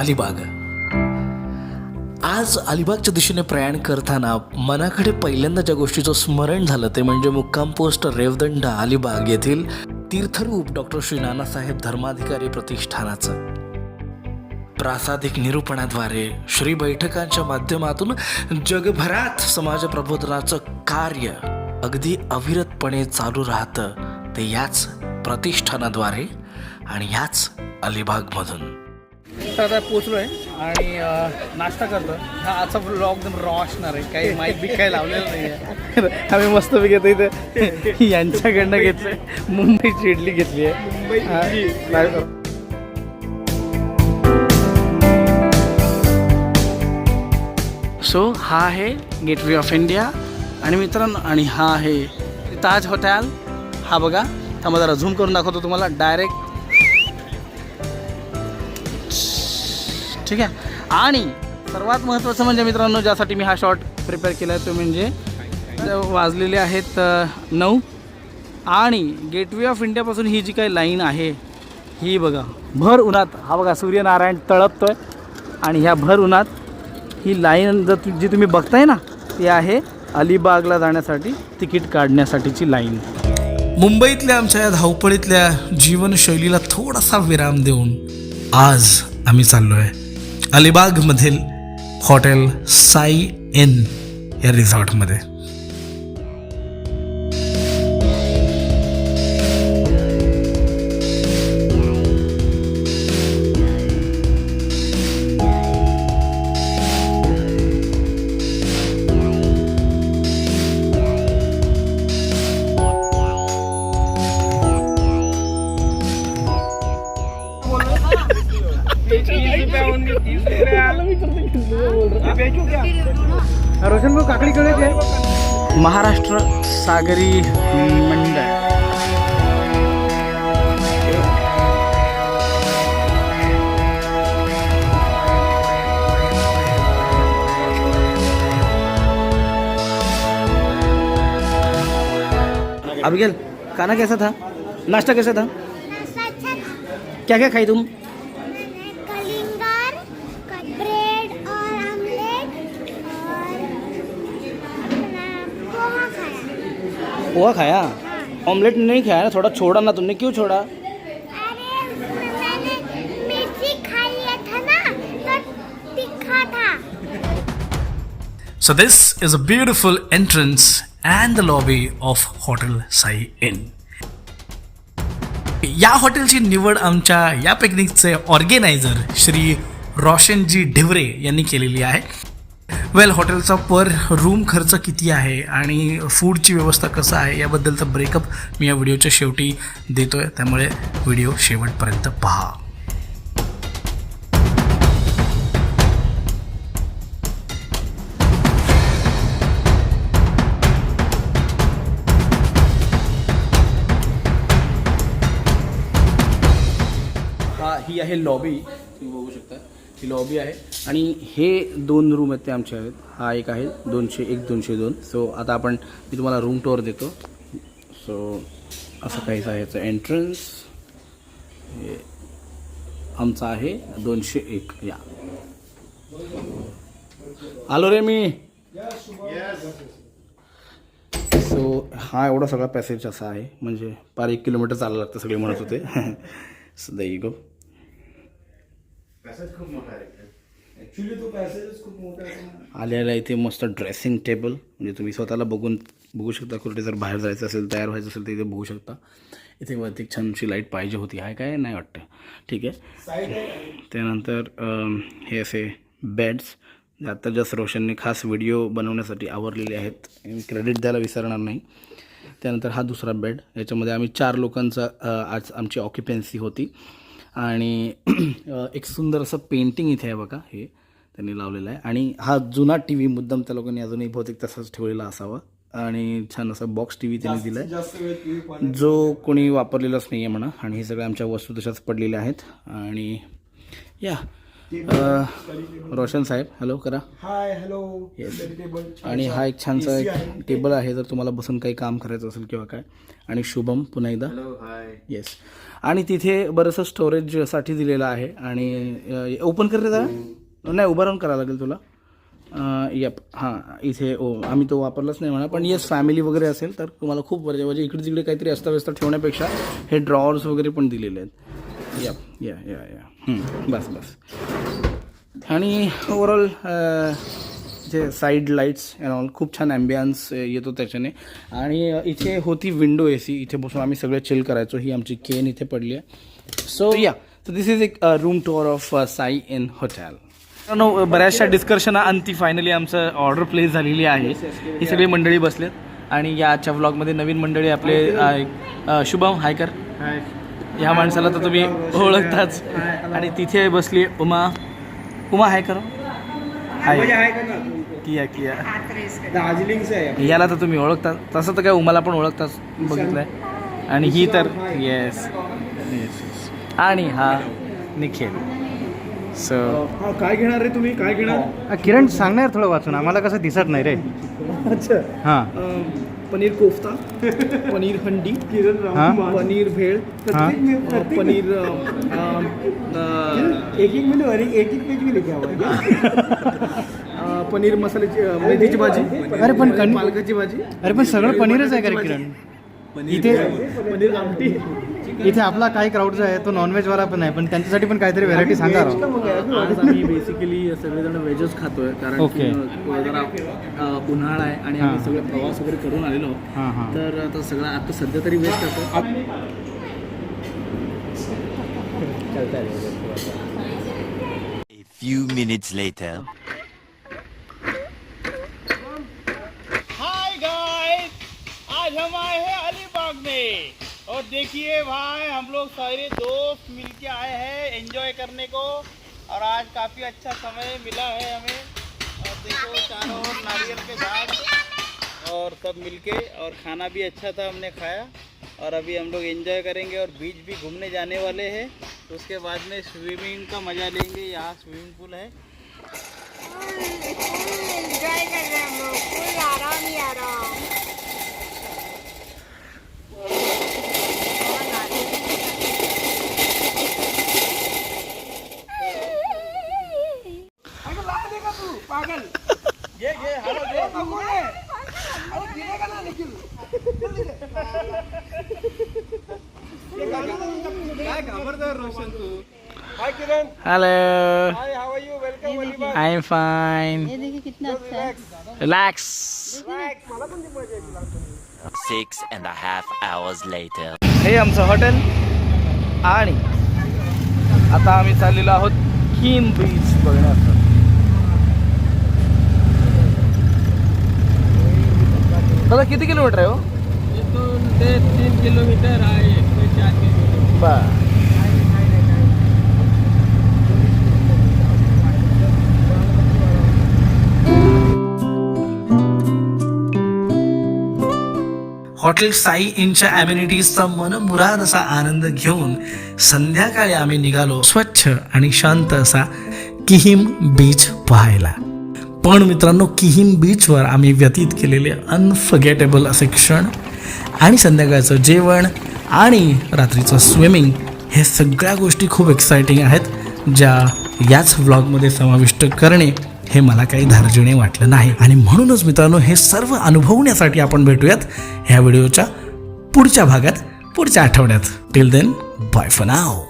अलिबाग. आज अलिबागच्या दिशेने प्रयाण करताना मनाकडे पहिल्यांदा ज्या गोष्टीचं स्मरण झालं ते म्हणजे मुक्काम पोस्ट रेवदंड अलिबाग येथील तीर्थरूप डॉक्टर श्री नानासाहेब धर्माधिकारी प्रतिष्ठानाचं. प्रासादिक निरूपणाद्वारे श्री बैठकांच्या माध्यमातून जगभरात समाज प्रबोधनाचं कार्य अगदी अविरतपणे चालू राहतं ते याच प्रतिष्ठानाद्वारे आणि याच अलिबागमधून. तर आता पोचलो आहे आणि नाश्ता करतो हा आजचा ब्लॉग एकदम रॉ असणार आहे. काही माहीत बी काही लावलेलं नाही आहे आम्ही मस्त बी घेतो इथे यांच्याकडनं घेतलं मुंबईची इडली घेतली आहे. सो हा आहे गेटवे ऑफ इंडिया आणि मित्रांनो आणि हा आहे ताज हॉटेल हा बघा थांबा जरा झूम करून दाखवतो तुम्हाला. डायरेक्ट ठीक आहे? आणि सर्वात महत्त्वाचं म्हणजे मित्रांनो ज्यासाठी मी हा शॉट प्रिपेअर केला आहे तो म्हणजे वाजलेले आहेत नऊ. आणि गेटवे ऑफ इंडियापासून ही जी काही लाईन आहे ही बघा भर उन्हात. हा बघा सूर्यनारायण तळपतो आहे आणि ह्या भर उन्हात ही लाईन जर जी तुम्ही बघताय ना ती आहे अलिबागला जाण्यासाठी तिकीट काढण्यासाठीची लाईन मुंबईतल्या आमच्या या धावपळीतल्या जीवनशैलीला थोडासा विराम देऊन आज आम्ही चाललो आहे अलिबागमधील हॉटेल साई एन या रिसॉर्टमध्ये. रोशन भाऊ काकडीकडे काय? महाराष्ट्र सागरी मंडळ अबिगेल खाना कैसा था? नाश्ता कैसा था? क्या क्या खाई तुम? पोहा खाया? ऑमलेट नहीं खाया ना? थोड़ा छोड़ा ना तुमने? क्यों छोड़ा? अरे मैंने मिर्ची खा लिया था ना तो तीखा था। So this is a beautiful entrance and the lobby of Hotel Sai Inn. या हॉटेलची निवड आमच्या या पिकनिकचे ऑर्गेनायझर श्री रोशनजी ढिवरे यांनी केलेली आहे. वेल हॉटेलचा पर रूम खर्च किती आहे आणि फूडची व्यवस्था कसं आहे याबद्दलचा ब्रेकअप मी या व्हिडिओच्या शेवटी देतो आहे त्यामुळे व्हिडिओ शेवटपर्यंत पहा. हा ही आहे लॉबी तुम्ही बघू शकता. ही लॉबी आहे. आणि हे दोन रूम आहेत ते आमचे आहेत. हा एक आहे दोनशे एक दोनशे दोन. सो आता आपण मी तुम्हाला रूम टूर देतो. सो असं काहीच आहे याचं एंट्रन्स हे आमचं आहे दोनशे एक. या. आलो रे मी. सो हा एवढा सगळा पॅसेज असा आहे. म्हणजे पार एक किलोमीटर चालायला लागतं सगळे म्हणत होते. सो आलेला इथे मस्त ड्रेसिंग टेबल म्हणजे तुम्ही स्वतःला बघून बघू शकता कुठे जर बाहेर जायचं असेल तयार व्हायचं असेल तर इथे बघू शकता. इथे वरती छानशी लाइट पाहिजे होती. आहे काय? नाही वाटतं. ठीक आहे. त्यानंतर हे असे बेड्स आता जस्ट रोशनने खास व्हिडिओ बनवण्यासाठी आवरलेले आहेत. मी क्रेडिट द्यायला विसरणार नाही. त्यानंतर हा दुसरा बेड याच्यामध्ये आम्ही चार लोकांचा आज आमची ऑक्युपन्सी होती. आणि एक सुंदर असं पेंटिंग इथे आहे बघा हे त्यांनी लावलेलं आहे. आणि हा जुना टी व्ही मुद्दाम त्या लोकांनी अजूनही बहुतेक तसाच ठेवलेला असावा. आणि छान असा बॉक्स टी व्ही त्यांनी दिला आहे जो कोणी वापरलेलाच नाही आहे म्हणा. आणि हे सगळ्या आमच्या वस्तू तशाच पडलेल्या आहेत. आणि या. रोशन साहेब हॅलो करा. हाय हॅलो आणि हा एक छानसा एक टेबल आहे जर तुम्हाला बसून काही काम करायचं असेल किंवा काय. आणि शुभम पुन्हा एकदा. येस आणि तिथे बरंचसं स्टोरेजसाठी दिलेलं आहे आणि ओपन कर रे जरा नाही उभं राहून करावं लागेल तुला. यप हां इथे ओ आम्ही तो वापरलाच नाही म्हणा. पण येस फॅमिली वगैरे असेल तर तुम्हाला खूप बरं म्हणजे इकडे तिकडे काहीतरी अस्ताव्यस्त ठेवण्यापेक्षा हे ड्रॉवर्स वगैरे पण दिलेले आहेत. यप या या या हं, बस बस. आणि ओव्हरऑल जे साईड लाईट्स अँड ऑल खूप छान ॲम्बियन्स येतो त्याच्याने. आणि इथे होती विंडो ए सी इथे बसून आम्ही सगळे चिल करायचो. ही आमची केन इथे पडली आहे. सो या सो दिस इज एक room tour of Sai Inn hotel मित्रांनो बऱ्याचशा डिस्कशन अंती फायनली आमचं ऑर्डर प्लेस झालेली आहे. ही सगळी मंडळी बसलेत. आणि याच्या व्लॉगमध्ये नवीन मंडळी आपले शुभम हाय कर. ह्या माणसाला तर तुम्ही ओळखताच. आणि तिथे बसली उमा. उमा हाय कर. हाय. KIA KIA. दार्जिलिंगचं आहे. याला तर तुम्ही ओळखता. तसं तर काय उमाला पण ओळखताच बघितलंय. आणि ही तर येस येस आणि हा निखिल. सो हा काय घेणार रे तुम्ही? काय घेणार? किरण सांगणार थोडं वाचून. आम्हाला कसं दिसत नाही रे. अच्छा. हां. पनीर कोफ्ता पनीर हंडी किरण हाँ? पनीर भेळ हाँ? पनीर एक एक मिनट एक एक पेज में लिखा हुआ है पनीर मसाल्याची मेथीची भाजी अरे पण कण- पालकाची भाजी अरे पण सगळं पनीरच आहे का किरण? इथे पनीर आमटी. इथे आपला काही क्राऊड जो आहे तो नॉनव्हेजवाला पण आहे पण त्यांच्यासाठी पण काहीतरी व्हेरायटी सांगा राव आज आम्ही बेसिकली सगळेजण व्हेजच खातोय कारण Okay. की अ, जरा अ, उन्हाळा आहे आणि आम्ही हां. सगळे प्रवास वगैरे करून आलेलो आहोत. हां हां तर आता सगळं आता सध्या तरी वेस्ट खातो A few minutes later. Hi guys आज हम आए हैं और देखिए भाई, हम लोग सारे दोस्त मिलके आए हैं एंजॉय करने को। और आज काफ़ी अच्छा समय मिला है हमें। और देखो, चारों ओर नारियल के झाड़ और सब मिलके, और खाना भी अच्छा था हमने खाया। और अभी हम लोग एंजॉय करेंगे और बीच भी घूमने जाने वाले हैं। तो उसके बाद में स्विमिंग का मज़ा लेंगे। यहाँ स्विमिंग पूल है। एंजॉय कर रहे हैं हम लोग। आराम ही आराम। Hi Kiran. Hello hi how are you welcome Alibag. I am fine ये देखिए कितना अच्छा है। Relax Six and a half hours later. हे आमचं हॉटेल आणि आता आम्ही चाललेलो आहोत किम बीच बघण्यासाठी. दादा किती किलोमीटर आहे हो? दोन ते तीन किलोमीटर आहे चार किलोमीटर. बर. हॉटेल साई इनच्या ॲम्युनिटीजचा मनमुराद असा आनंद घेऊन संध्याकाळी आम्ही निघालो स्वच्छ आणि शांत असा किहिम बीच पाहायला. पण मित्रांनो किहिम बीचवर आम्ही व्यतीत केलेले अनफगेटेबल असे क्षण आणि संध्याकाळचं जेवण आणि रात्रीचं स्विमिंग हे सगळ्या गोष्टी खूप एक्सायटिंग आहेत ज्या याच व्लॉगमध्ये समाविष्ट करणे हे मला काही धार्जिणे वाटलं नाही. आणि म्हणूनच मित्रांनो हे सर्व अनुभवण्यासाठी आपण भेटूयात ह्या व्हिडिओच्या पुढच्या भागात पुढच्या आठवड्यात. Till then bye for now